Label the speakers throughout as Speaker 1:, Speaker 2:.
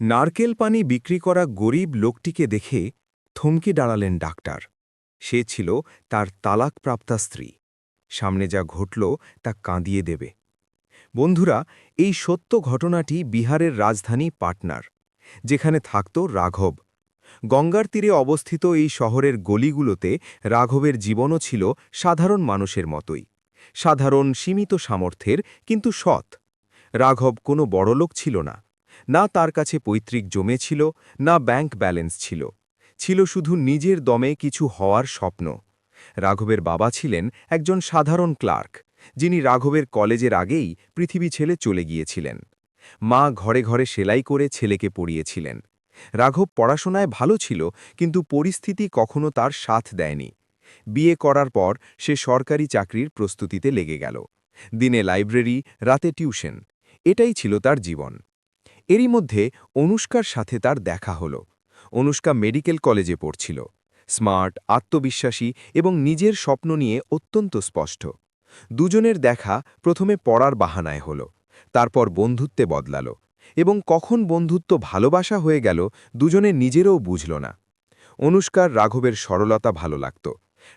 Speaker 1: নারকেল পানি বিক্রি করা গরিব লোকটিকে দেখে থমকে দাঁড়ালেন ডাক্তার। সে ছিল তার তালাকপ্রাপ্তা স্ত্রী। সামনে যা ঘটল তা কাঁদিয়ে দেবে। বন্ধুরা, এই সত্য ঘটনাটি বিহারের রাজধানী পাটনার, যেখানে থাকত রাঘব। গঙ্গার তীরে অবস্থিত এই শহরের গলিগুলোতে রাঘবের জীবনও ছিল সাধারণ মানুষের মতোই। সাধারণ সীমিত সামর্থ্যের, কিন্তু সৎ। রাঘব কোনো বড়লোক ছিল না। না তার কাছে পৈতৃক জমে ছিল, না ব্যাংক ব্যালেন্স ছিল। ছিল শুধু নিজের দমে কিছু হওয়ার স্বপ্ন। রাঘবের বাবা ছিলেন একজন সাধারণ ক্লার্ক, যিনি রাঘবের কলেজের আগেই পৃথিবী ছেলে চলে গিয়েছিলেন। মা ঘরে ঘরে সেলাই করে ছেলেকে পড়িয়েছিলেন। রাঘব পড়াশোনায় ভালো ছিল, কিন্তু পরিস্থিতি কখনো তার সাথ দেয়নি। বিয়ে করার পর সে সরকারি চাকরির প্রস্তুতিতে লেগে গেল। দিনে লাইব্রেরি, রাতে টিউশন, এটাই ছিল তার জীবন। এরই মধ্যে অনুষ্কার সাথে তার দেখা হলো। অনুষ্কা মেডিকেল কলেজে পড়ছিল। স্মার্ট, আত্মবিশ্বাসী এবং নিজের স্বপ্ন নিয়ে অত্যন্ত স্পষ্ট। দুজনের দেখা প্রথমে পড়ার বাহানায় হল, তারপর বন্ধুত্বে বদলাল এবং কখন বন্ধুত্ব ভালোবাসা হয়ে গেল দুজনে নিজেরও বুঝল না। অনুষ্কার রাঘবের সরলতা ভালো লাগত।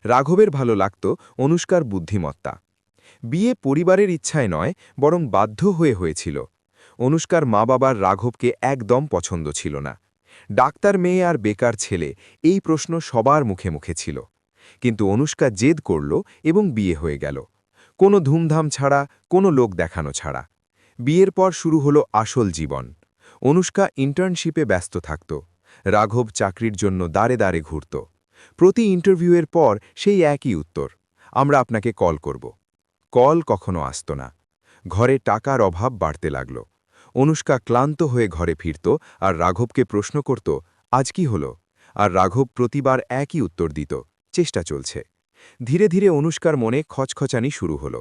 Speaker 1: রাঘবের ভালো লাগত অনুষ্কার বুদ্ধিমত্তা। বিয়ে পরিবারের ইচ্ছায় নয়, বরং বাধ্য হয়ে হয়েছিল। অনুষ্কার মা বাবার রাঘবকে একদম পছন্দ ছিল না। ডাক্তার মেয়ে আর বেকার ছেলে, এই প্রশ্ন সবার মুখে মুখে ছিল। কিন্তু অনুষ্কা জেদ করল এবং বিয়ে হয়ে গেল। কোনো ধুমধাম ছাড়া, কোনো লোক দেখানো ছাড়া। বিয়ের পর শুরু হলো আসল জীবন। অনুষ্কা ইন্টার্নশিপে ব্যস্ত থাকত। রাঘব চাকরির জন্য দাঁড়ে দাঁড়ে ঘুরত। প্রতি ইন্টারভিউয়ের পর সেই একই উত্তর, আমরা আপনাকে কল করব। কল কখনো আসত না। ঘরে টাকার অভাব বাড়তে লাগল। অনুষ্কা ক্লান্ত হয়ে ঘরে ফিরত আর রাঘবকে প্রশ্ন করত, আজ কি হল? আর রাঘব প্রতিবার একই উত্তর দিত, চেষ্টা চলছে। ধীরে ধীরে অনুষ্কার মনে খচখচানি শুরু হল।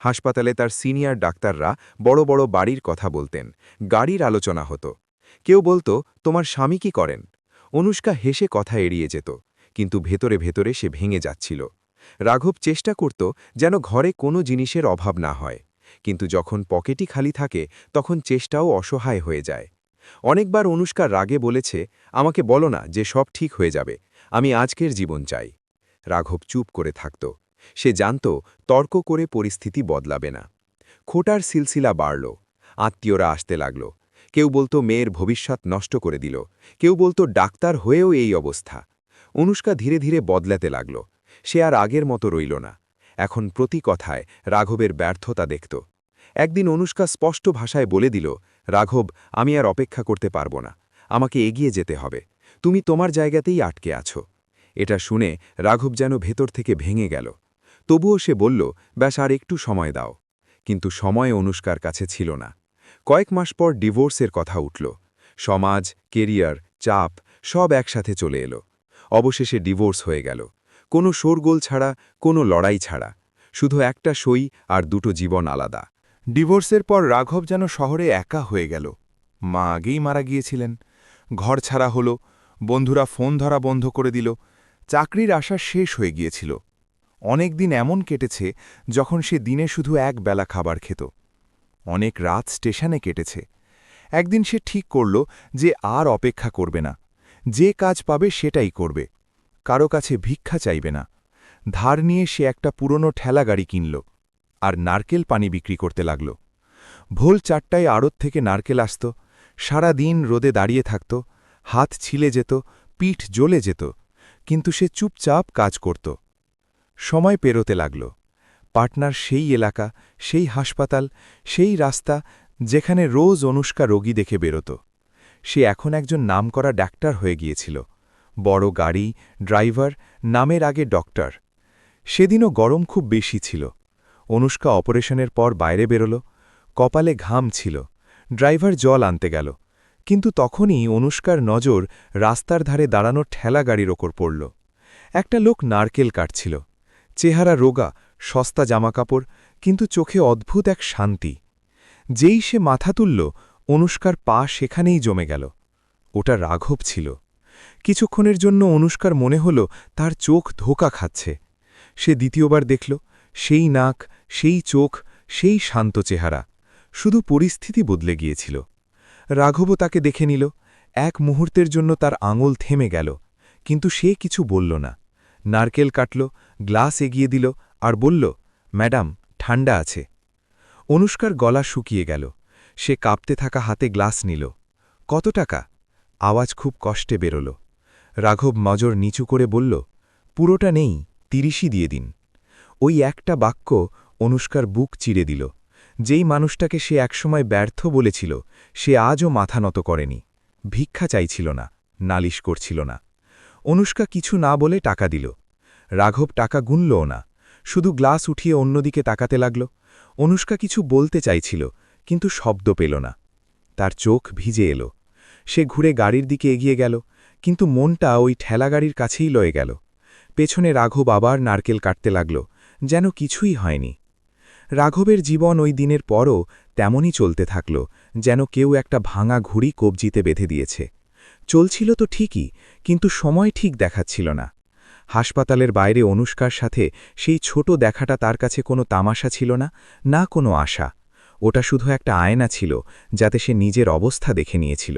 Speaker 1: হাসপাতালে তার সিনিয়র ডাক্তাররা বড় বড় বাড়ির কথা বলতেন, গাড়ির আলোচনা হতো। কেউ বলতো, তোমার স্বামী কি করেন? অনুষ্কা হেসে কথা এড়িয়ে যেত, কিন্তু ভেতরে ভেতরে সে ভেঙে যাচ্ছিল। রাঘব চেষ্টা করত যেন ঘরে কোনো জিনিসের অভাব না হয়। কিন্তু যখন পকেটই খালি থাকে, তখন চেষ্টাও অসহায় হয়ে যায়। অনেকবার অনুষ্কার রাগে বলেছে, আমাকে বলো না যে সব ঠিক হয়ে যাবে, আমি আজকের জীবন চাই। রাঘব চুপ করে থাকত। সে জানত, তর্ক করে পরিস্থিতি বদলাবে না। খোটার সিলসিলা বাড়ল। আত্মীয়রা আসতে লাগল। কেউ বলতো, মেয়ের ভবিষ্যৎ নষ্ট করে দিল। কেউ বলতো, ডাক্তার হয়েও এই অবস্থা। অনুষ্কা ধীরে ধীরে বদলাতে লাগল। সে আর আগের মতো রইল না। এখন প্রতি কথায় রাঘবের ব্যর্থতা দেখত। একদিন অনুষ্কা স্পষ্ট ভাষায় বলে দিল, রাঘব, আমি আর অপেক্ষা করতে পারব না। আমাকে এগিয়ে যেতে হবে। তুমি তোমার জায়গাতেই আটকে আছো এটা শুনে রাঘব যেন ভেতর থেকে ভেঙে গেল। তবুও সে বলল, ব্যাস, আর একটু সময় দাও কিন্তু সময় অনুষ্কার কাছে ছিল না। কয়েক মাস পর ডিভোর্সের কথা উঠল। সমাজ, কেরিয়ার, চাপ সব একসাথে চলে এলো। অবশেষে ডিভোর্স হয়ে গেল। কোনো শোরগোল ছাড়া, কোনো লড়াই ছাড়া। শুধু একটা সই আর দুটো জীবন আলাদা। ডিভোর্সের পর রাঘব যেন শহরে একা হয়ে গেল। মা আগেই মারা গিয়েছিলেন। ঘর ছাড়া হলো, বন্ধুরা ফোন ধরা বন্ধ করে দিল, চাকরির আশা শেষ হয়ে গিয়েছিল। অনেক দিন এমন কেটেছে যখন সে দিনে শুধু এক বেলা খাবার খেত। অনেক রাত স্টেশনে কেটেছে। একদিন সে ঠিক করল যে আর অপেক্ষা করবে না। যে কাজ পাবে সেটাই করবে। কারও কাছে ভিক্ষা চাইবে না। ধার নিয়ে সে একটা পুরনো ঠেলা গাড়ি কিনল আর নারকেল পানি বিক্রি করতে লাগল। ভোল চারটায় আড়ত থেকে নারকেল আসত, সারা দিন রোদে দাঁড়িয়ে থাকত, হাত ছিলে যেত, পিঠ জ্বলে যেত, কিন্তু সে চুপচাপ কাজ করত। সময় পেরোতে লাগল। পাটনার সেই এলাকা, সেই হাসপাতাল, সেই রাস্তা যেখানে রোজ অনুষ্কা রোগী দেখে বেরোত। সে এখন একজন নামকরা ডাক্তার হয়ে গিয়েছিল। বড় গাড়ি, ড্রাইভার, নামের আগে ডক্টর। সেদিনও গরম খুব বেশি ছিল। অনুষ্কা অপারেশনের পর বাইরে বেরোল। কপালে ঘাম ছিল। ড্রাইভার জল আনতে গেল। কিন্তু তখনই অনুষ্কার নজর রাস্তার ধারে দাঁড়ানো ঠেলা গাড়ির ওপর পড়ল। একটা লোক নারকেল কাটছিল। চেহারা রোগা, সস্তা জামাকাপড়, কিন্তু চোখে অদ্ভুত এক শান্তি। যেই সে মাথা তুলল, অনুষ্কার পা সেখানেই জমে গেল। ওটা রাঘব ছিল। কিছুক্ষণের জন্য অনুষ্কার মনে হল তার চোখ ধোকা খাচ্ছে। সে দ্বিতীয়বার দেখল, সেই নাক, সেই চোখ, সেই শান্ত চেহারা, শুধু পরিস্থিতি বদলে গিয়েছিল। রাঘবও তাকে দেখে নিল, এক মুহূর্তের জন্য তার আঙুল থেমে গেল, কিন্তু সে কিছু বলল না। নারকেল কাটল, গ্লাস এগিয়ে দিল আর বলল, ম্যাডাম, ঠান্ডা আছে। অনুষ্কার গলা শুকিয়ে গেল। সে কাঁপতে থাকা হাতে গ্লাস নিল। কত টাকা? আওয়াজ খুব কষ্টে বেরোল। রাঘব মজর নিচু করে বলল, পুরোটা নেই, তিরিশই দিয়ে দিন। ওই একটা বাক্য অনুষ্কার বুক চিড়ে দিল। যেই মানুষটাকে সে একসময় ব্যর্থ বলেছিল, সে আজও মাথা নত করেনি। ভিক্ষা চাইছিল না, নালিশ করছিল না। অনুষ্কা কিছু না বলে টাকা দিল। রাঘব টাকা গুনলও না, শুধু গ্লাস উঠিয়ে অন্যদিকে তাকাতে লাগল। অনুষ্কা কিছু বলতে চাইছিল, কিন্তু শব্দ পেল না। তার চোখ ভিজে এলো। সে ঘুরে গাড়ির দিকে এগিয়ে গেল, কিন্তু মনটা ওই ঠেলাগাড়ির কাছেই লয়ে গেল। পেছনে রাঘব আবার নারকেল কাটতে লাগল, যেন কিছুই হয়নি। রাঘবের জীবন ওই দিনের পরও তেমনই চলতে থাকল, যেন কেউ একটা ভাঙা ঘুড়ি কবজিতে বেঁধে দিয়েছে। চলছিল তো ঠিকই, কিন্তু সময় ঠিক দেখাচ্ছিল না। হাসপাতালের বাইরে অনুষ্কার সাথে সেই ছোট দেখাটা তার কাছে কোনো তামাশা ছিল না না কোনো আশা। ওটা শুধু একটা আয়না ছিল, যাতে সে নিজের অবস্থা দেখে নিয়েছিল।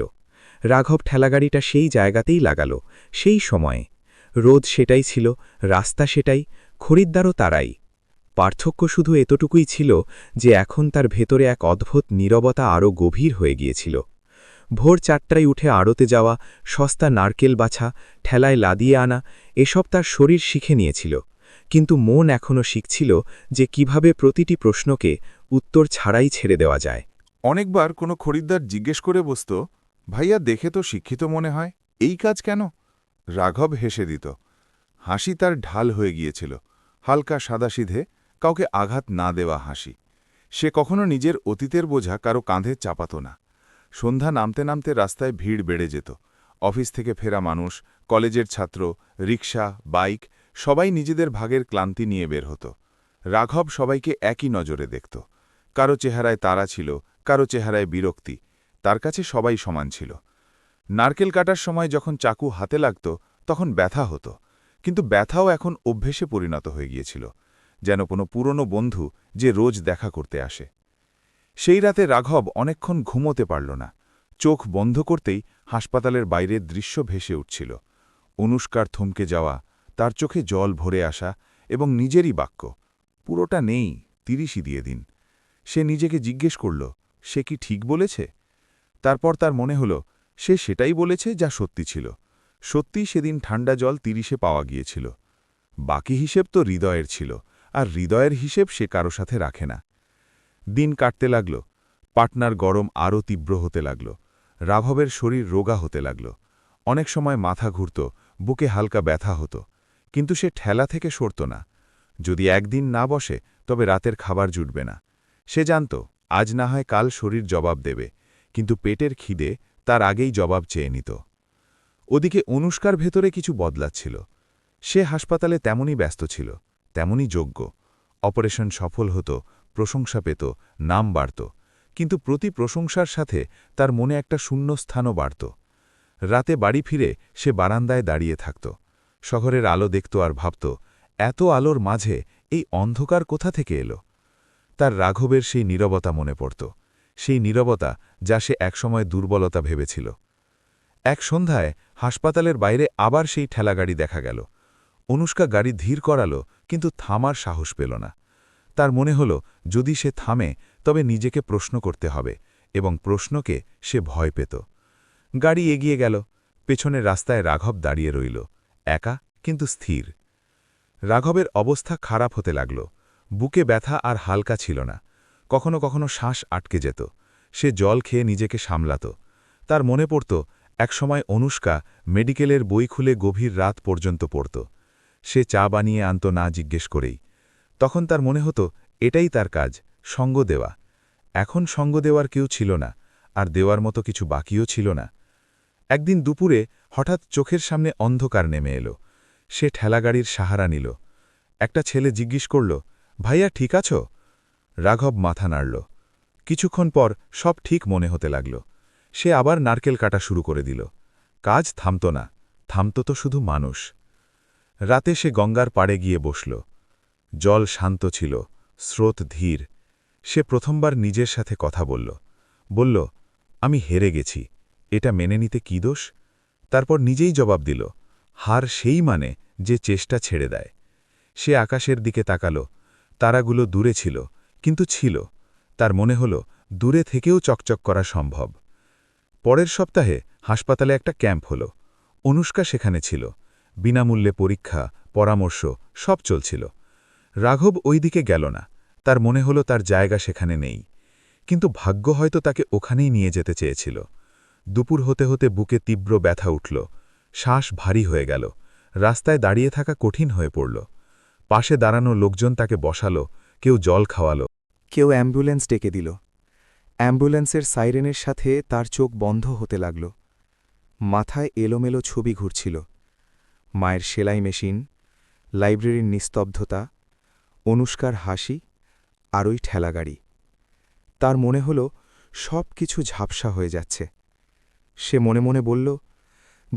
Speaker 1: রাঘব ঠেলাগাড়িটা সেই জায়গাতেই লাগালো, সেই সময়ে। রোদ সেটাই ছিল, রাস্তা সেটাই, খরিদ্দারও তারাই। পার্থক্য শুধু এতটুকুই ছিল যে এখন তার ভেতরে এক অদ্ভুত নীরবতা আরও গভীর হয়ে গিয়েছিল। ভোর চারটায় উঠে আড়তে যাওয়া, সস্তা নারকেল বাছা, ঠেলায় লাদিয়ে আনা, এসব তার শরীর শিখে নিয়েছিল। কিন্তু মন এখনও শিখছিল যে কীভাবে প্রতিটি প্রশ্নকে উত্তর ছাড়াই ছেড়ে দেওয়া যায়।
Speaker 2: অনেকবার কোনো খরিদ্দার জিজ্ঞেস করে বসত ভাইয়া দেখে তো শিক্ষিত মনে হয়। এই কাজ কেন? রাঘব হেসে দিত। হাসি তার ঢাল হয়ে গিয়েছিল। হালকা সাদাসিধে কাউকে আঘাত না দেওয়া হাসি। সে কখনো নিজের অতীতের বোঝা কারও কাঁধে চাপাত না। সন্ধ্যা নামতে নামতে রাস্তায় ভিড় বেড়ে যেত। অফিস থেকে ফেরা মানুষ, কলেজের ছাত্র রিকশা বাইক, সবাই নিজেদের ভাগের ক্লান্তি নিয়ে বের হতো। রাঘব সবাইকে একই নজরে দেখত। কারও চেহারায় তারা ছিল, কারও চেহারায় বিরক্তি। তার কাছে সবাই সমান ছিল। নারকেল কাটার সময় যখন চাকু হাতে লাগত, তখন ব্যথা হতো। কিন্তু ব্যথাও এখন অভ্যেসে পরিণত হয়ে গিয়েছিল, যেন কোনো পুরনো বন্ধু যে রোজ দেখা করতে আসে। সেই রাতে রাঘব অনেকক্ষণ ঘুমোতে পারল না। চোখ বন্ধ করতেই হাসপাতালের বাইরের দৃশ্য ভেসে উঠছিল। অনুষ্কার থমকে যাওয়া, তার চোখে জল ভরে আসা এবং নিজেরই বাক্য, পুরোটা নেই, তিরিশই দিয়ে দিন। সে নিজেকে জিজ্ঞেস করল, সে কি ঠিক বলেছে? তারপর তার মনে হল, সে সেটাই বলেছে যা সত্যি ছিল। সত্যিই সেদিন ঠান্ডা জল তিরিশে পাওয়া গিয়েছিল। বাকি হিসেব তো হৃদয়ের ছিল, আর হৃদয়ের হিসেব সে কারও সাথে রাখে না। দিন কাটতে লাগল, পাটনার গরম আরও তীব্র হতে লাগল, রাঘবের শরীর রোগা হতে লাগল। অনেক সময় মাথা ঘুরত, বুকে হালকা ব্যথা হতো, কিন্তু সে ঠেলা থেকে সরত না। যদি একদিন না বসে, তবে রাতের খাবার জুটবে না। সে জানত, আজ না হয় কাল শরীর জবাব দেবে। কিন্তু পেটের খিদে তার আগেই জবাব চেয়ে নিত। ওদিকে অনুষ্কার ভেতরে কিছু বদলাচ্ছিল। সে হাসপাতালে তেমনই ব্যস্ত ছিল, তেমনই যোগ্য। অপারেশন সফল হতো, প্রশংসা পেত, নাম বাড়ত। কিন্তু প্রতি প্রশংসার সাথে তার মনে একটা শূন্যস্থানও বাড়ত। রাতে বাড়ি ফিরে সে বারান্দায় দাঁড়িয়ে থাকত। শহরের আলো দেখত আর ভাবত, এত আলোর মাঝে এই অন্ধকার কোথা থেকে এলো? তার রাঘবের সেই নীরবতা মনে পড়ত। সেই নীরবতা যা সে একসময় দুর্বলতা ভেবেছিল। এক সন্ধ্যায় হাসপাতালের বাইরে আবার সেই ঠেলাগাড়ি দেখা গেল। অনুষ্কা গাড়ি ধীর করালো, কিন্তু থামার সাহস পেল না। তার মনে হল, যদি সে থামে, তবে নিজেকে প্রশ্ন করতে হবে, এবং প্রশ্নকে সে ভয় পেত। গাড়ি এগিয়ে গেল পেছনের রাস্তায় রাঘব দাঁড়িয়ে রইল, একা, কিন্তু স্থির। রাঘবের অবস্থা খারাপ হতে লাগল, বুকে ব্যথা আর হালকা ছিল না, কখনো কখনো শ্বাস আটকে যেত। সে জল খেয়ে নিজেকে সামলাত। তার মনে পড়ত, একসময় অনুষ্কা মেডিকেলের বই খুলে গভীর রাত পর্যন্ত পড়ত। সে চা বানিয়ে আনত না জিজ্ঞেস করেই। তখন তার মনে হতো, এটাই তার কাজ, সঙ্গ দেওয়া। এখন সঙ্গ দেওয়ার কেউ ছিল না, আর দেওয়ার মতো কিছু বাকিও ছিল না। একদিন দুপুরে হঠাৎ চোখের সামনে অন্ধকার নেমে এলো। সে ঠেলাগাড়ির সাহারা নিল। একটা ছেলে জিজ্ঞেস করল, ভাইয়া, ঠিক আছো? রাঘব মাথা নাড়ল। কিছুক্ষণ পর সব ঠিক মনে হতে লাগল। সে আবার নারকেল কাটা শুরু করে দিল। কাজ থামত না, থামত তো শুধু মানুষ। রাতে সে গঙ্গার পাড়ে গিয়ে বসল। জল শান্ত ছিল, স্রোত ধীর। সে প্রথমবার নিজের সাথে কথা বলল। বলল,
Speaker 3: আমি হেরে গেছি। এটা মেনে নিতে কি দোষ? তারপর নিজেই জবাব দিল, হার সেই মানে যে চেষ্টা ছেড়ে দেয়। সে আকাশের দিকে তাকালো। তারাগুলো দূরে ছিল, কিন্তু ছিল। তার মনে হল, দূরে থেকেও চকচক করা সম্ভব। পরের সপ্তাহে হাসপাতালে একটা ক্যাম্প হলো। অনুষ্কা সেখানে ছিল। বিনামূল্যে পরীক্ষা, পরামর্শ, সব চলছিল। রাঘব ওই দিকে গেল না। তার মনে হলো তার জায়গা সেখানে নেই। কিন্তু ভাগ্য হয়তো তাকে ওখানেই নিয়ে যেতে চেয়েছিল। দুপুর হতে হতে বুকে তীব্র ব্যথা উঠল। শ্বাস ভারী হয়ে গেল। রাস্তায় দাঁড়িয়ে থাকা কঠিন হয়ে পড়ল। পাশে দাঁড়ানো লোকজন তাকে বসালো, কেউ জল খাওয়ালো।
Speaker 1: কেউ অ্যাম্বুলেন্স ডেকে দিল। অ্যাম্বুলেন্সের সাইরেনের সাথে তার চোখ বন্ধ হতে লাগল। মাথায় এলোমেলো ছবি ঘুরছিল। মায়ের সেলাই মেশিন, লাইব্রেরির নিস্তব্ধতা, অনুষ্কার হাসি, আর ওই ঠেলাগাড়ি তার মনে হল সব কিছু ঝাপসা হয়ে যাচ্ছে। সে মনে মনে বলল,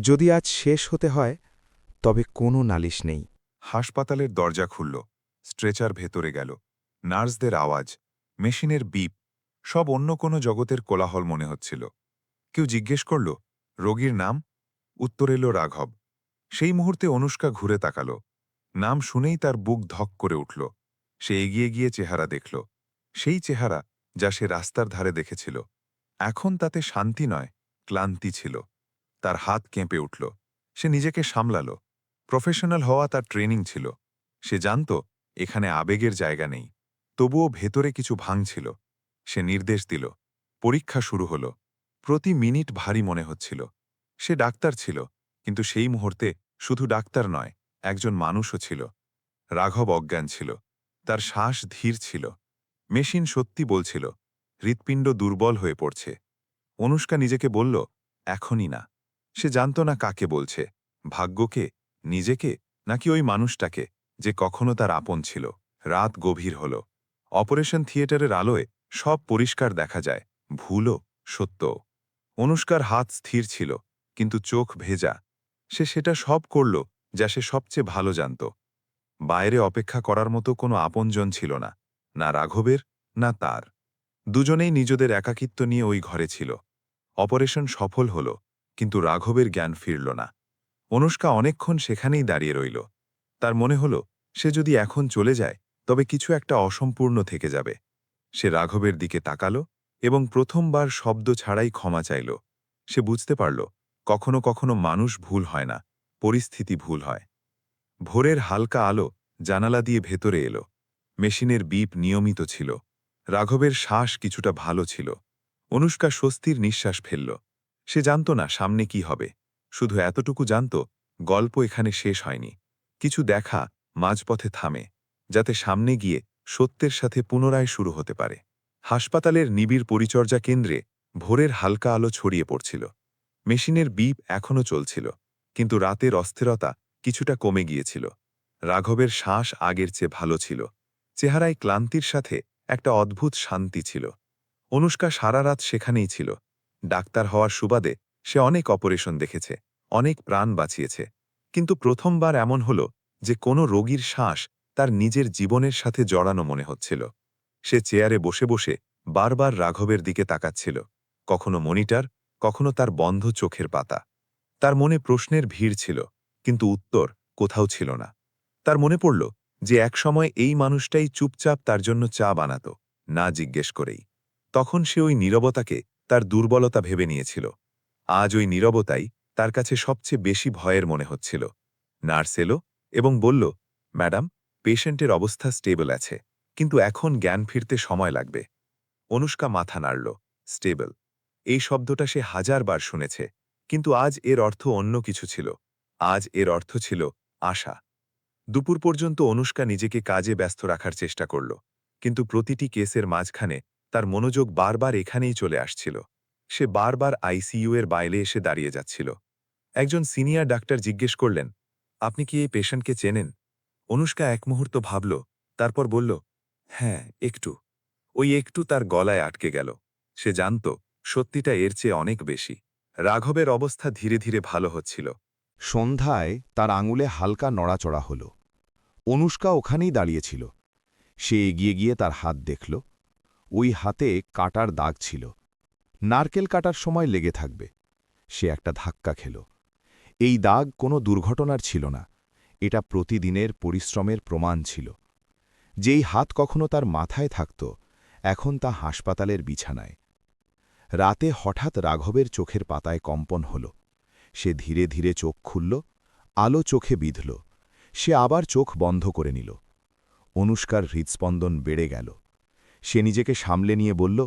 Speaker 1: যদি আজ শেষ হতে হয়, তবে কোনো নালিশ নেই।
Speaker 2: হাসপাতালের দরজা খুলল। স্ট্রেচার ভেতরে গেল। নার্সদের আওয়াজ। মেশিনের বিপ, সব অন্য কোনো জগতের কোলাহল মনে হচ্ছিল। কেউ জিজ্ঞেস করল, রোগীর নাম? উত্তর এলো রাঘব। সেই মুহূর্তে অনুষ্কা ঘুরে তাকাল। নাম শুনেই তার বুক ধক করে উঠল। সে এগিয়ে গিয়ে চেহারা দেখল। সেই চেহারা যা সে রাস্তার ধারে দেখেছিল। এখন তাতে শান্তি নয়, ক্লান্তি ছিল। তার হাত কেঁপে উঠল। সে নিজেকে সামলাল। প্রফেশনাল হওয়া তার ট্রেনিং ছিল। সে জানত, এখানে আবেগের জায়গা নেই। তবুও ভেতরে কিছু ভাঙছিল। সে নির্দেশ দিল। পরীক্ষা শুরু হল। প্রতি মিনিট ভারী মনে হচ্ছিল। সে ডাক্তার ছিল, কিন্তু সেই মুহূর্তে শুধু ডাক্তার নয়, একজন মানুষও ছিল। রাঘব অজ্ঞান ছিল। তার শ্বাস ধীর ছিল। মেশিন সত্যি বলছিল, হৃৎপিণ্ড দুর্বল হয়ে পড়ছে। অনুষ্কা নিজেকে বলল, এখনই না। সে জানত না কাকে বলছে। ভাগ্যকে, নিজেকে, নাকি ওই মানুষটাকে, যে কখনো তার আপন ছিল। রাত গভীর হল। অপারেশন থিয়েটারের আলোয় সব পরিষ্কার দেখা যায়, ভুলও সত্য অনুষ্কার হাত স্থির ছিল, কিন্তু চোখ ভেজা। সে সেটা সব করল, যা সে সবচেয়ে ভালো জানত। বাইরে অপেক্ষা করার মতো কোনো আপনজন ছিল না না রাঘবের, না তার। দুজনেই নিজেদের একাকিত্ব নিয়ে ওই ঘরে ছিল। অপারেশন সফল হল, কিন্তু রাঘবের জ্ঞান ফিরল না। অনুষ্কা অনেকক্ষণ সেখানেই দাঁড়িয়ে রইল। তার মনে হল, সে যদি এখন চলে যায় তবে কিছু একটা অসম্পূর্ণ থেকে যাবে। সে রাঘবের দিকে তাকালো এবং প্রথমবার শব্দ ছাড়াই ক্ষমা চাইল। সে বুঝতে পারল, কখনো কখনো মানুষ ভুল হয় না, পরিস্থিতি ভুল হয়। ভোরের হালকা আলো জানালা দিয়ে ভেতরে এলো। মেশিনের বিপ নিয়মিত ছিল। রাঘবের শ্বাস কিছুটা ভালো ছিল। অনুষ্কা স্বস্তির নিঃশ্বাস ফেলল। সে জানত না সামনে কি হবে। শুধু এতটুকু জানত, গল্প এখানে শেষ হয়নি। কিছু দেখা মাঝপথে থামে। যাতে সামনে গিয়ে সত্যের সাথে পুনরায় শুরু হতে পারে। হাসপাতালের নিবিড় পরিচর্যা কেন্দ্রে ভোরের হালকা আলো ছড়িয়ে পড়ছিল। মেশিনের বিপ এখনও চলছিল, কিন্তু রাতের অস্থিরতা কিছুটা কমে গিয়েছিল। রাঘবের শ্বাস আগের চেয়ে ভালো ছিল। চেহারায় ক্লান্তির সাথে একটা অদ্ভুত শান্তি ছিল। অনুষ্কা সারা রাত সেখানেই ছিল। ডাক্তার হওয়ার সুবাদে সে অনেক অপারেশন দেখেছে, অনেক প্রাণ বাঁচিয়েছে। কিন্তু প্রথমবার এমন হল যে কোনো রোগীর শ্বাস তার নিজের জীবনের সাথে জড়ানো মনে হচ্ছিল। সে চেয়ারে বসে বসে বারবার রাঘবের দিকে তাকাচ্ছিল। কখনো মনিটার, কখনো তার বন্ধ চোখের পাতা। তার মনে প্রশ্নের ভিড় ছিল, কিন্তু উত্তর কোথাও ছিল না। তার মনে পড়ল যে একসময় এই মানুষটাই চুপচাপ তার জন্য চা বানাত, না জিজ্ঞেস করেই। তখন সে ওই নীরবতাকে তার দুর্বলতা ভেবে নিয়েছিল। আজ ওই নীরবতাই তার কাছে সবচেয়ে বেশি ভয়ের মনে হচ্ছিল। নার্স এলো এবং বলল, ম্যাডাম পেশেন্টের অবস্থা স্টেবল আছে, কিন্তু এখন জ্ঞান ফিরতে সময় লাগবে। অনুষ্কা মাথা নাড়ল, স্টেবল। এই শব্দটা সে হাজারবার শুনেছে, কিন্তু আজ এর অর্থ অন্য কিছু ছিল। আজ এর অর্থ ছিল আশা। দুপুর পর্যন্ত অনুষ্কা নিজেকে কাজে ব্যস্ত রাখার চেষ্টা করল, কিন্তু প্রতিটি কেসের মাঝখানে তার মনোযোগ বারবার এখানেই চলে আসছিল। সে বারবার আইসিইউ এর বাইরে এসে দাঁড়িয়ে যাচ্ছিল। একজন সিনিয়র ডাক্তার জিজ্ঞেস করলেন, আপনি কি এই পেশেন্টকে চেনেন? অনুষ্কা এক মুহূর্ত ভাবল, তারপর বলল হ্যাঁ একটু। ওই একটু তার গলায় আটকে গেল। সে জানত, সত্যিটা এর চেয়ে অনেক বেশি। রাঘবের অবস্থা ধীরে ধীরে ভালো হচ্ছিল।
Speaker 4: সন্ধ্যায় তার আঙুলে হালকা নড়াচড়া হল। অনুষ্কা ওখানেই দাঁড়িয়েছিল। সে এগিয়ে গিয়ে তার হাত দেখল। ওই হাতে কাটার দাগ ছিল। নারকেল কাটার সময় লেগে থাকবে। সে একটা ধাক্কা খেল। এই দাগ কোনো দুর্ঘটনার ছিল না। এটা প্রতিদিনের পরিশ্রমের প্রমাণ ছিল। যেই হাত কখনো তার মাথায় থাকত, এখন তা হাসপাতালের বিছানায়। রাতে হঠাৎ রাঘবের চোখের পাতায় কম্পন হল। সে ধীরে ধীরে চোখ খুলল, আলো চোখে বিঁধল। সে আবার চোখ বন্ধ করে নিল। অনুষ্কার হৃদস্পন্দন বেড়ে গেল। সে নিজেকে সামলে নিয়ে বলল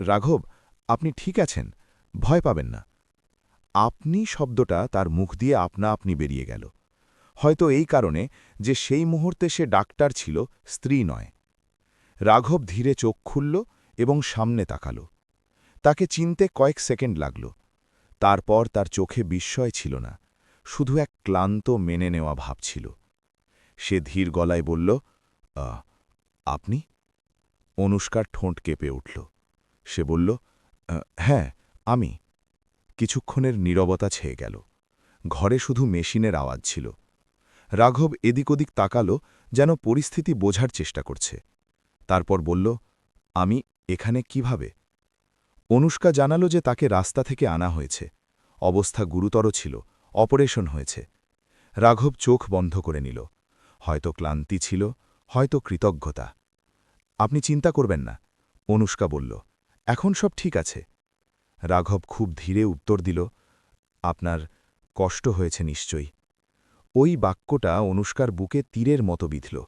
Speaker 4: রাঘব, আপনি ঠিক আছেন? ভয় পাবেন না। আপনি শব্দটা তার মুখ দিয়ে আপনা আপনি বেরিয়ে গেল। হয়তো এই কারণে যে সেই মুহূর্তে সে ডাক্তার ছিল স্ত্রী নয়। রাঘব ধীরে চোখ খুলল এবং সামনে তাকাল। তাকে চিনতে কয়েক সেকেন্ড লাগল। তারপর তার চোখে বিস্ময় ছিল না শুধু এক ক্লান্ত মেনে নেওয়া ভাব ছিল। সে ধীর গলায় বলল "আ, আপনি? অনুষ্কার ঠোঁট কেঁপে উঠল। সে বলল হ্যাঁ আমি। কিছুক্ষণের নীরবতা ছেয়ে গেল। ঘরে শুধু মেশিনের আওয়াজ ছিল। রাঘব এদিক ওদিক তাকাল, যেন পরিস্থিতি বোঝার চেষ্টা করছে। তারপর বলল, আমি এখানে কীভাবে? অনুষ্কা জানালো যে তাকে রাস্তা থেকে আনা হয়েছে। অবস্থা গুরুতর ছিল, অপারেশন হয়েছে। রাঘব চোখ বন্ধ করে নিল। হয়তো ক্লান্তি ছিল, হয়তো কৃতজ্ঞতা। আপনি চিন্তা করবেন না, অনুষ্কা বলল, এখন সব ঠিক আছে। রাঘব খুব ধীরে উত্তর দিল, আপনার কষ্ট হয়েছে নিশ্চয়ই। ওই বাক্যটা অনুষ্কার বুকে তীরের মতো বিঁধল।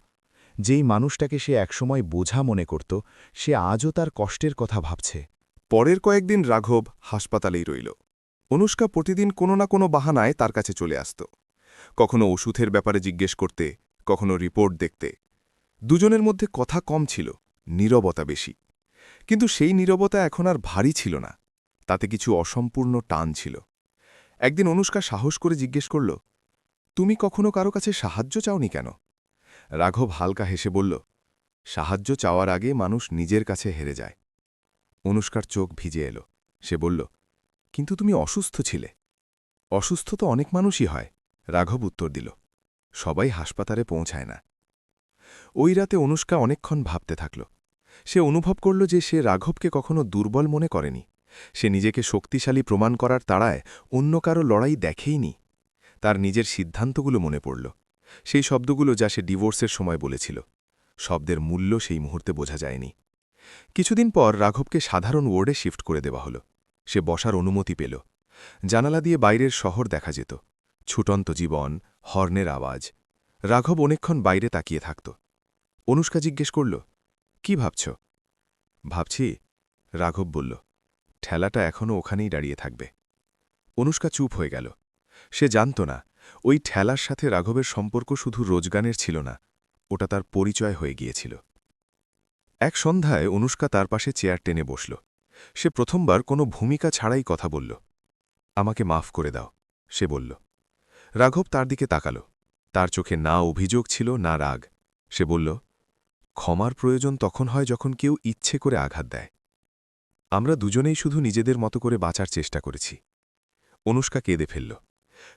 Speaker 4: যেই মানুষটাকে সে একসময় বোঝা মনে করত, সে আজও তার কষ্টের কথা ভাবছে।
Speaker 5: পরের কয়েকদিন রাঘব হাসপাতালেই রইল। অনুষ্কা প্রতিদিন কোনো না কোনো বাহানায় তার কাছে চলে আসত। কখনো ওষুধের ব্যাপারে জিজ্ঞেস করতে, কখনো রিপোর্ট দেখতে। দুজনের মধ্যে কথা কম ছিল, নীরবতা বেশি। কিন্তু সেই নীরবতা এখন আর ভারী ছিল না। তাতে কিছু অসম্পূর্ণ টান ছিল। একদিন অনুষ্কা সাহস করে জিজ্ঞেস করল তুমি কখনো কারও কাছে সাহায্য চাওনি কেন? রাঘব হালকা হেসে বলল, সাহায্য চাওয়ার আগে মানুষ নিজের কাছে হেরে যায়। অনুষ্কার চোখ ভিজে এলো। সে বলল, কিন্তু তুমি অসুস্থ ছিলে। অসুস্থ তো অনেক মানুষই হয়। রাঘব উত্তর দিল, সবাই হাসপাতালে পৌঁছায় না। ওই রাতে অনুষ্কা অনেকক্ষণ ভাবতে থাকল। সে অনুভব করল যে সে রাঘবকে কখনো দুর্বল মনে করেনি। সে নিজেকে শক্তিশালী প্রমাণ করার তাড়ায় অন্য কারও লড়াই দেখেইনি। তার নিজের সিদ্ধান্তগুলো মনে পড়ল। সেই শব্দগুলো যা সে ডিভোর্সের সময় বলেছিল। শব্দের মূল্য সেই মুহূর্তে বোঝা যায়নি। কিছুদিন পর রাঘবকে সাধারণ ওয়ার্ডে শিফট করে দেওয়া হল। সে বসার অনুমতি পেল। জানালা দিয়ে বাইরের শহর দেখা যেত। ছুটন্ত জীবন, হর্নের আওয়াজ। রাঘব অনেকক্ষণ বাইরে তাকিয়ে থাকত। অনুষ্কা জিজ্ঞেস করল, কি ভাবছ? ভাবছি, রাঘব বলল, ঠেলাটা এখনও ওখানেই দাঁড়িয়ে থাকবে। অনুষ্কা চুপ হয়ে গেল। সে জানত না, ওই ঠেলার সাথে রাঘবের সম্পর্ক শুধু রোজগানের ছিল না, ওটা তার পরিচয় হয়ে গিয়েছিল। এক সন্ধ্যায় অনুষ্কা তার পাশে চেয়ার টেনে বসল। সে প্রথমবার কোনো ভূমিকা ছাড়াই কথা বলল। আমাকে মাফ করে দাও, সে বলল। রাঘব তার দিকে তাকাল। তার চোখে না অভিযোগ ছিল, না রাগ। সে বলল, ক্ষমার প্রয়োজন তখন হয় যখন কেউ ইচ্ছে করে আঘাত দেয়। আমরা দুজনেই শুধু নিজেদের মতো করে বাঁচার চেষ্টা করেছি। অনুষ্কা কেঁদে ফেলল।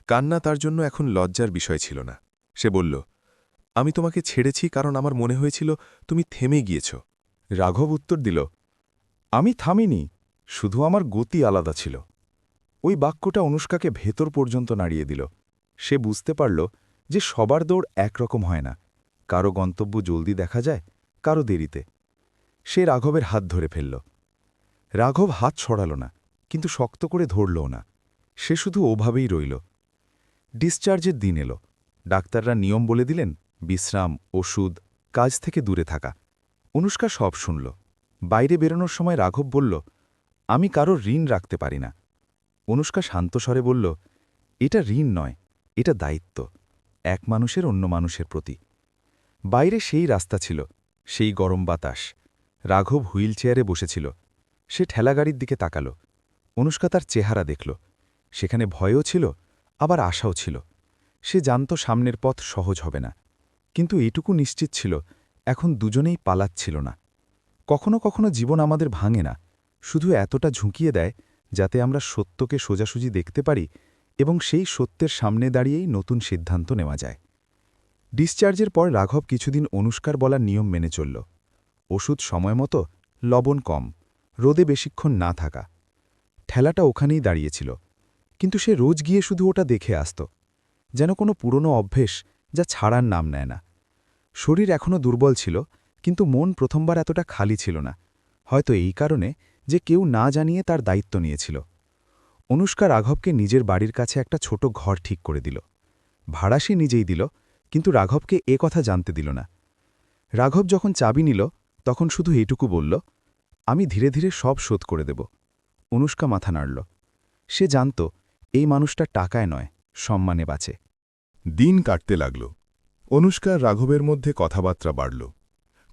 Speaker 5: কান্না তার জন্য এখন লজ্জার বিষয় ছিল না। সে বলল, আমি তোমাকে ছেড়েছি কারণ আমার মনে হয়েছিল তুমি থেমে গিয়েছ।
Speaker 4: রাঘব উত্তর দিল, আমি থামিনি, শুধু আমার গতি আলাদা ছিল। ওই বাক্যটা অনুষ্কাকে ভেতর পর্যন্ত নাড়িয়ে দিল। সে বুঝতে পারল যে সবার দৌড় একরকম হয় না। কারও গন্তব্য জলদি দেখা যায়, কারও দেরিতে। সে রাঘবের হাত ধরে ফেলল। রাঘব হাত ছড়াল না, কিন্তু শক্ত করে ধরলও না। সে শুধু ওভাবেই রইল। ডিসচার্জের দিন এলো। ডাক্তাররা নিয়ম বলে দিলেন, বিশ্রাম, ওষুধ, কাজ থেকে দূরে থাকা। অনুষ্কা সব শুনল। বাইরে বেরোনোর সময় রাঘব বলল, আমি কারও ঋণ রাখতে পারি না। অনুষ্কা শান্ত স্বরে বলল, এটা ঋণ নয়, এটা দায়িত্ব, এক মানুষের অন্য মানুষের প্রতি। বাইরে সেই রাস্তা ছিল, সেই গরম বাতাস। রাঘব হুইল চেয়ারে বসেছিল। সে ঠেলাগাড়ির দিকে তাকাল। অনুষ্কা তার চেহারা দেখল। সেখানে ভয়ও ছিল আবার আশাও ছিল। সে জানত সামনের পথ সহজ হবে না। কিন্তু এটুকু নিশ্চিত ছিল, এখন দুজনেই পালাচ্ছিল না। কখনো কখনো জীবন আমাদের ভাঙে না। শুধু এতটা ঝুঁকিয়ে দেয় যাতে আমরা সত্যকে সোজাসুজি দেখতে পারি এবং সেই সত্যের সামনে দাঁড়িয়েই নতুন সিদ্ধান্ত নেওয়া যায়। ডিসচার্জের পর রাঘব কিছুদিন অনুষ্কার বলার নিয়ম মেনে চলল। ওষুধ সময়মতো লবণ কম, রোদে বেশিক্ষণ না থাকা। ঠেলাটা ওখানেই দাঁড়িয়েছিল। কিন্তু সে রোজ গিয়ে শুধু ওটা দেখে আসত, যেন কোনো পুরনো অভ্যেস যা ছাড়ার নাম নেয় না। শরীর এখনও দুর্বল ছিল, কিন্তু মন প্রথমবার এতটা খালি ছিল না। হয়তো এই কারণে যে কেউ না জানিয়ে তার দায়িত্ব নিয়েছিল। অনুষ্কা রাঘবকে নিজের বাড়ির কাছে একটা ছোট ঘর ঠিক করে দিল। ভাড়া সে নিজেই দিল, কিন্তু রাঘবকে এ কথা জানতে দিল না। রাঘব যখন চাবি নিল, তখন শুধু এইটুকু বলল, আমি ধীরে ধীরে সব শোধ করে দেব। অনুষ্কা মাথা নাড়ল। সে জানত এই মানুষটা টাকায় নয়, সম্মানে বাঁচে।
Speaker 2: দিন কাটতে লাগল। অনুষ্কার রাঘবের মধ্যে কথাবার্তা বাড়ল।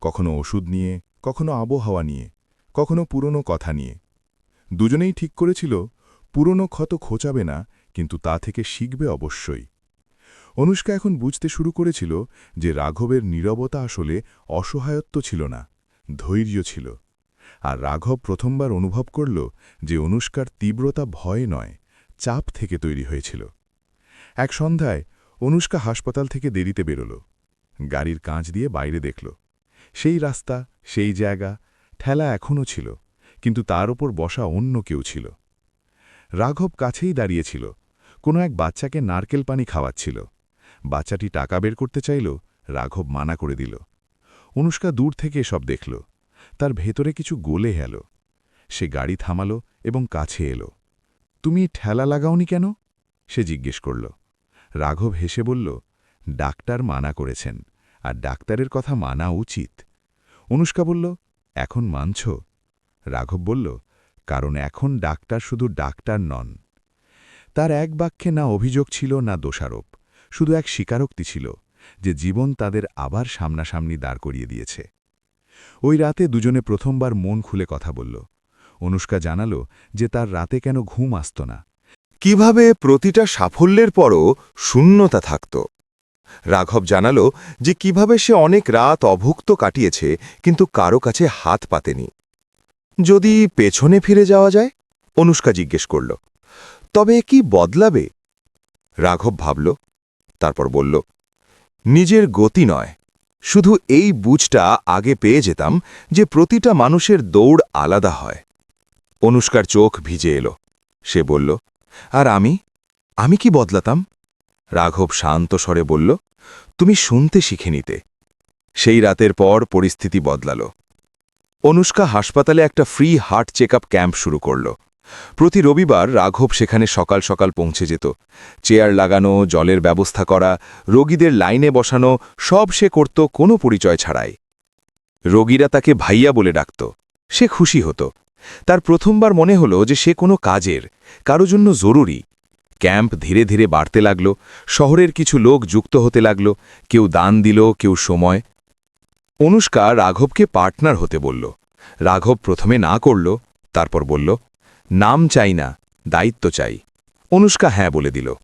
Speaker 2: কখনো ওষুধ নিয়ে, কখনো আবহাওয়া নিয়ে, কখনো পুরনো কথা নিয়ে। দুজনেই ঠিক করেছিল, পুরনো ক্ষত খোঁচাবে না, কিন্তু তা থেকে শিখবে অবশ্যই। অনুষ্কা এখন বুঝতে শুরু করেছিল যে রাঘবের নীরবতা আসলে অসহায়ত্ব ছিল না, ধৈর্য ছিল। আর রাঘব প্রথমবার অনুভব করল যে অনুষ্কার তীব্রতা ভয় নয় চাপ থেকে তৈরি হয়েছিল। এক সন্ধ্যায় অনুষ্কা হাসপাতাল থেকে দেরিতে বেরোল। গাড়ির কাঁচ দিয়ে বাইরে দেখল। সেই রাস্তা, সেই জায়গা, ঠেলা এখনও ছিল, কিন্তু তার ওপর বসা অন্য কেউ ছিল। রাঘব কাছেই দাঁড়িয়েছিল কোনো এক বাচ্চাকে নারকেল পানি খাওয়াচ্ছিল। বাচ্চাটি টাকা বের করতে চাইল, রাঘব মানা করে দিল। অনুষ্কা দূর থেকে সব দেখল। তার ভেতরে কিছু গোলে গেল সে গাড়ি থামাল এবং কাছে এলো। তুমি ঠেলা লাগাওনি কেন? সে জিজ্ঞেস করল। রাঘব হেসে বলল, ডাক্তার মানা করেছেন, আর ডাক্তারের কথা মানা উচিত। অনুষ্কা বলল, এখন মানছ? রাঘব বলল, কারণ এখন ডাক্তার শুধু ডাক্তার নন। তার এক বাক্যে না অভিযোগ ছিল, না দোষারোপ, শুধু এক স্বীকারোক্তি ছিল, যে জীবন তাদের আবার সামনাসামনি দাঁড় করিয়ে দিয়েছে। ওই রাতে দুজনে প্রথমবার মন খুলে কথা বলল। অনুষ্কা জানালো যে তার রাতে কেন ঘুম আসত না।
Speaker 1: কীভাবে প্রতিটা সাফল্যের পরও শূন্যতা থাকত। রাঘব জানালো যে কীভাবে সে অনেক রাত অভুক্ত কাটিয়েছে, কিন্তু কারও কাছে হাত পাতেনি। যদি পেছনে ফিরে যাওয়া যায়? অনুষ্কা জিজ্ঞেস করল। তবে কি বদলাবে? রাঘব ভাবল, তারপর বলল, নিজের গতি নয়। শুধু এই বুঝটা আগে পেয়ে যেতাম যে প্রতিটা মানুষের দৌড় আলাদা হয়। অনুষ্কার চোখ ভিজে এলো। সে বলল, আর আমি? আমি কি বদলাতাম? রাঘব শান্ত স্বরে বলল, তুমি শুনতে শিখে নিতে সেই রাতের পর পরিস্থিতি বদলাল। অনুষ্কা হাসপাতালে একটা ফ্রি হার্ট চেক ক্যাম্প শুরু করল। প্রতি রবিবার রাঘব সেখানে সকাল সকাল পৌঁছে যেত। চেয়ার লাগানো, জলের ব্যবস্থা করা, রোগীদের লাইনে বসানো, সব সে করত কোনো পরিচয় ছাড়াই। রোগীরা তাকে ভাইয়া বলে ডাকত। সে খুশি হতো। তার প্রথমবার মনে হল যে সে কোনো কাজের, কারও জন্য জরুরি। ক্যাম্প ধীরে ধীরে বাড়তে লাগল, শহরের কিছু লোক যুক্ত হতে লাগল, কেউ দান দিল, কেউ সময়। অনুষ্কা রাঘবকে পার্টনার হতে বলল। রাঘব প্রথমে না করল, তারপর বলল, নাম চাই না, দায়িত্ব চাই। অনুষ্কা হ্যাঁ বলে দিল।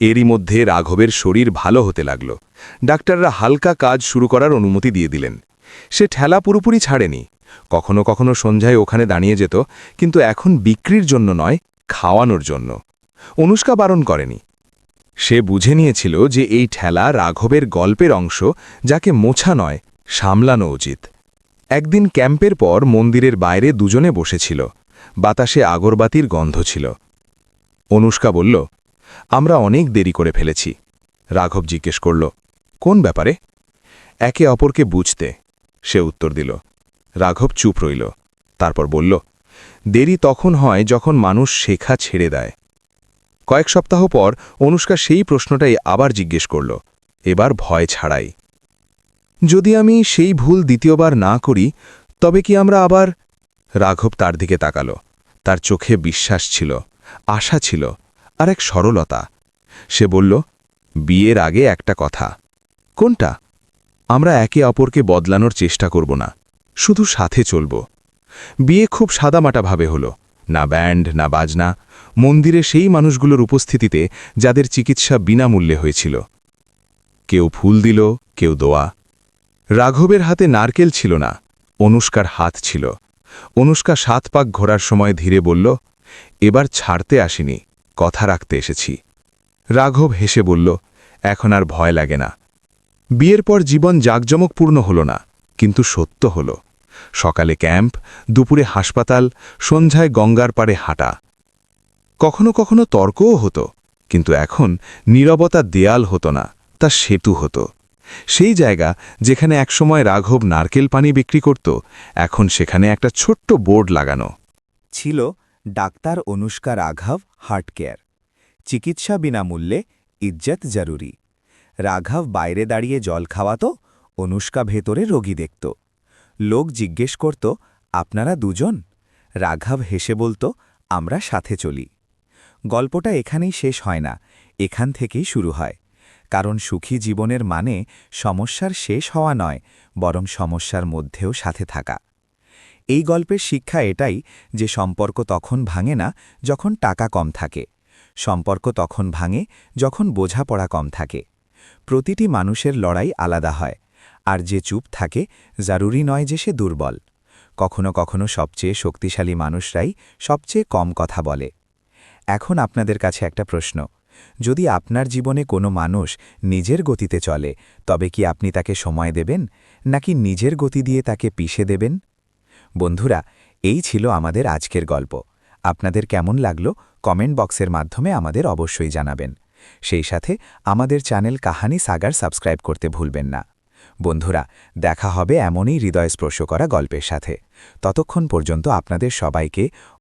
Speaker 1: এরই মধ্যে রাঘবের শরীর ভালো হতে লাগল। ডাক্তাররা হালকা কাজ শুরু করার অনুমতি দিয়ে দিলেন। সে ঠেলা পুরোপুরি ছাড়েনি। কখনো কখনো সন্ধ্যায় ওখানে দাঁড়িয়ে যেত, কিন্তু এখন বিক্রির জন্য নয়, খাওয়ানোর জন্য। অনুষ্কা বারণ করেনি। সে বুঝে নিয়েছিল যে এই ঠেলা রাঘবের গল্পের অংশ, যাকে মোছা নয়, সামলানো উচিত। একদিন ক্যাম্পের পর মন্দিরের বাইরে দুজনে বসেছিল। বাতাসে আগরবাতির গন্ধ ছিল। অনুষ্কা বলল, আমরা অনেক দেরি করে ফেলেছি। রাঘব জিজ্ঞেস করল, কোন ব্যাপারে? একে অপরকে বুঝতে সে উত্তর দিল রাঘব চুপ রইল। তারপর বলল, দেরি তখন হয় যখন মানুষ শেখা ছেড়ে দেয়। কয়েক সপ্তাহ পর অনুষ্কা সেই প্রশ্নটাই আবার জিজ্ঞেস করল, এবার ভয় ছাড়াই। যদি আমি সেই ভুল দ্বিতীয়বার না করি, তবে কি আমরা আবার রাঘব তার দিকে তাকাল। তার চোখে বিশ্বাস ছিল, আশা ছিল, আর এক সরলতা। সে বলল, বিয়ের আগে একটা কথা। কোনটা? আমরা একে অপরকে বদলানোর চেষ্টা করব না। শুধু সাথে চলব। বিয়ে খুব সাদামাটাভাবে হল, না ব্যান্ড, না বাজনা, মন্দিরে সেই মানুষগুলোর উপস্থিতিতে যাদের চিকিৎসা বিনামূল্যে হয়েছিল। কেউ ফুল দিল, কেউ দোয়া। রাঘবের হাতে নারকেল ছিল না, অনুষ্কার হাত ছিল। অনুষ্কা সাত পাক ঘোরার সময় ধীরে বলল, এবার ছাড়তে আসিনি, কথা রাখতে এসেছি। রাঘব হেসে বলল, এখন আর ভয় লাগে না। বিয়ের পর জীবন জাঁকজমকপূর্ণ হল না। কিন্তু সত্য হল, সকালে ক্যাম্প, দুপুরে হাসপাতাল, সন্ধ্যায় গঙ্গার পাড়ে হাঁটা।
Speaker 3: কখনো কখনো তর্কও হতো, কিন্তু এখন নীরবতা দেয়াল হতো না, তা সেতু হতো। সেই জায়গা যেখানে একসময় রাঘব নারকেল পানি বিক্রি করত, এখন সেখানে একটা ছোট্ট বোর্ড লাগানো।
Speaker 1: ছিল ডাক্তার অনুষ্কা রাঘব হার্ট কেয়ার। চিকিৎসা বিনামূল্যে ইজ্জত জরুরি। রাঘব বাইরে দাঁড়িয়ে জল খাওয়াত অনুষ্কা ভেতরে রোগী দেখত। লোক জিজ্ঞেস করত, আপনারা দুজন? রাঘব হেসে বলতো, আমরা সাথে চলি। গল্পটা এখানেই শেষ হয় না, এখান থেকেই শুরু হয়। কারণ সুখী জীবনের মানে সমস্যার শেষ হওয়া নয়, বরং সমস্যার মধ্যেও সাথে থাকা। এই গল্পের শিক্ষা এটাই যে সম্পর্ক তখন ভাঙে না যখন টাকা কম থাকে। সম্পর্ক তখন ভাঙে যখন বোঝাপড়া কম থাকে। প্রতিটি মানুষের লড়াই আলাদা হয়। আর যে চুপ থাকে, জরুরি নয় যে সে দুর্বল। কখনো কখনো সবচেয়ে শক্তিশালী মানুষরাই সবচেয়ে কম কথা বলে। এখন আপনাদের কাছে একটা প্রশ্ন। যদি আপনার জীবনে কোনো মানুষ নিজের গতিতে চলে, তবে কি আপনি তাকে সময় দেবেন, নাকি নিজের গতি দিয়ে তাকে পিষে দেবেন? বন্ধুরা, এই ছিল আমাদের আজকের গল্প। আপনাদের কেমন লাগল কমেন্ট বক্সের মাধ্যমে আমাদের অবশ্যই জানাবেন। সেই সাথে আমাদের চ্যানেল কাহানি সাগার সাবস্ক্রাইব করতে ভুলবেন না। বন্ধুরা দেখা হবে এমনই হৃদয় স্পর্শ করা গল্পের সাথে। ততক্ষণ পর্যন্ত আপনাদের সবাইকে